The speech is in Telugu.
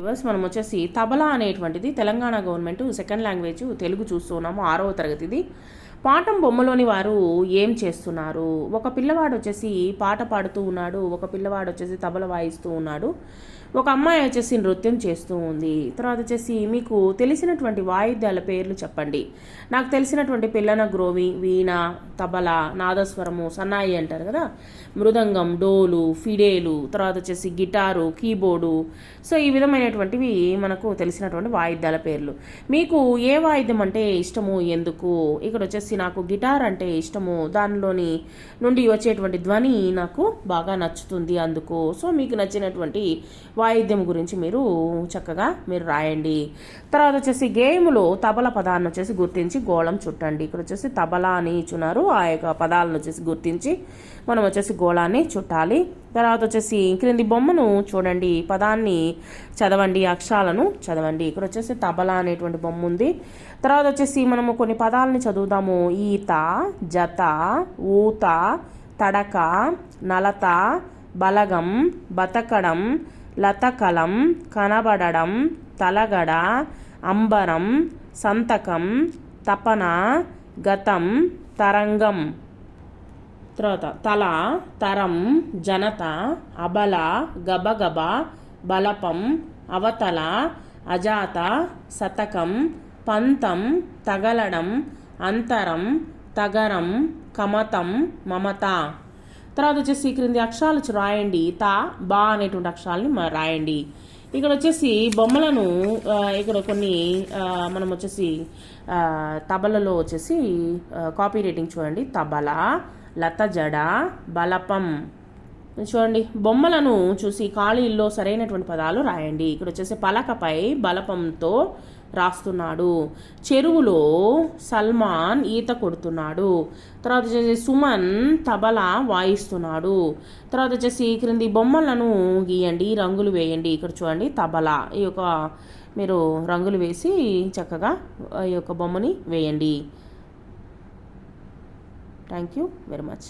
రివర్స్ మనం వచ్చేసి తబలా అనేటువంటిది Telangana government second language Telugu చూస్తున్నాము ఆరవ తరగతిది. పాఠం బొమ్మలోని వారు ఏం చేస్తున్నారు? ఒక పిల్లవాడు వచ్చేసి పాట పాడుతూ ఉన్నాడు. ఒక పిల్లవాడు వచ్చేసి తబల వాయిస్తూ ఉన్నాడు. ఒక అమ్మాయి వచ్చేసి నృత్యం చేస్తూ ఉంది. తర్వాత వచ్చేసి మీకు తెలిసినటువంటి వాయిద్యాల పేర్లు చెప్పండి. నాకు తెలిసినటువంటి పిల్లన గ్రోవి వీణ తబల నాదస్వరము సన్నాయి అంటారు కదా? మృదంగం డోలు ఫిడేలు తర్వాత వచ్చేసి గిటారు కీబోర్డు. సో ఈ విధమైనటువంటివి మనకు తెలిసినటువంటి వాయిద్యాల పేర్లు. మీకు ఏ వాయిద్యం అంటే ఇష్టము? ఎందుకు? ఇక్కడ వచ్చేసి నాకు గిటార్ అంటే ఇష్టము. దానిలోని నుండి వచ్చేటువంటి ధ్వని నాకు బాగా నచ్చుతుంది అందుకు. సో మీకు నచ్చినటువంటి వాయిద్యం గురించి మీరు చక్కగా మీరు రాయండి. తర్వాత వచ్చేసి గేమ్లో తబల పదాన్ని వచ్చేసి గుర్తించి గోళం చుట్టండి. ఇక్కడ వచ్చేసి తబలా అని ఇచ్చున్నారు. ఆ యొక్క పదాలను వచ్చేసి గుర్తించి మనం వచ్చేసి గోళాన్ని చుట్టాలి. తర్వాత వచ్చేసి క్రింది బొమ్మను చూడండి. పదాన్ని చదవండి అక్షరాలను చదవండి. ఇక్కడ వచ్చేసి తబలా అనేటువంటి బొమ్మ ఉంది. తర్వాత వచ్చేసి మనము కొన్ని పదాలని చదువుదాము. ఈత జత ఊత తడక నలత బలగం బతకడం లతకలం కనబడడం తలగడ అంబరం సంతకం తపన గతం తరంగం. తర్వాత తల తరం జనత అబల గబగబ బలపం అవతల అజాత శతకం పంతం తగలడం అంతరం తగరం కమతం మమత. తర్వాత వచ్చేసి క్రింది అక్షరాలు వచ్చి రాయండి. తా బా అనేటువంటి అక్షరాలని రాయండి. ఇక్కడ వచ్చేసి బొమ్మలను ఇక్కడ కొన్ని మనం వచ్చేసి తబలలో వచ్చేసి కాపీ రేటింగ్ చూడండి. తబల లత జడ బలపం. చూడండి బొమ్మలను చూసి ఖాళీల్లో సరైనటువంటి పదాలు రాయండి. ఇక్కడ వచ్చేసి పలకపై బలపంతో రాస్తున్నాడు. చెరువులో సల్మాన్ ఈత కొడుతున్నాడు. తర్వాత వచ్చేసి సుమన్ తబలా వాయిస్తున్నాడు. తర్వాత వచ్చేసి క్రింది బొమ్మలను గీయండి రంగులు వేయండి. ఇక్కడ చూడండి తబలా. ఈ యొక్క మీరు రంగులు వేసి చక్కగా ఈ యొక్క బొమ్మని వేయండి. Thank you very much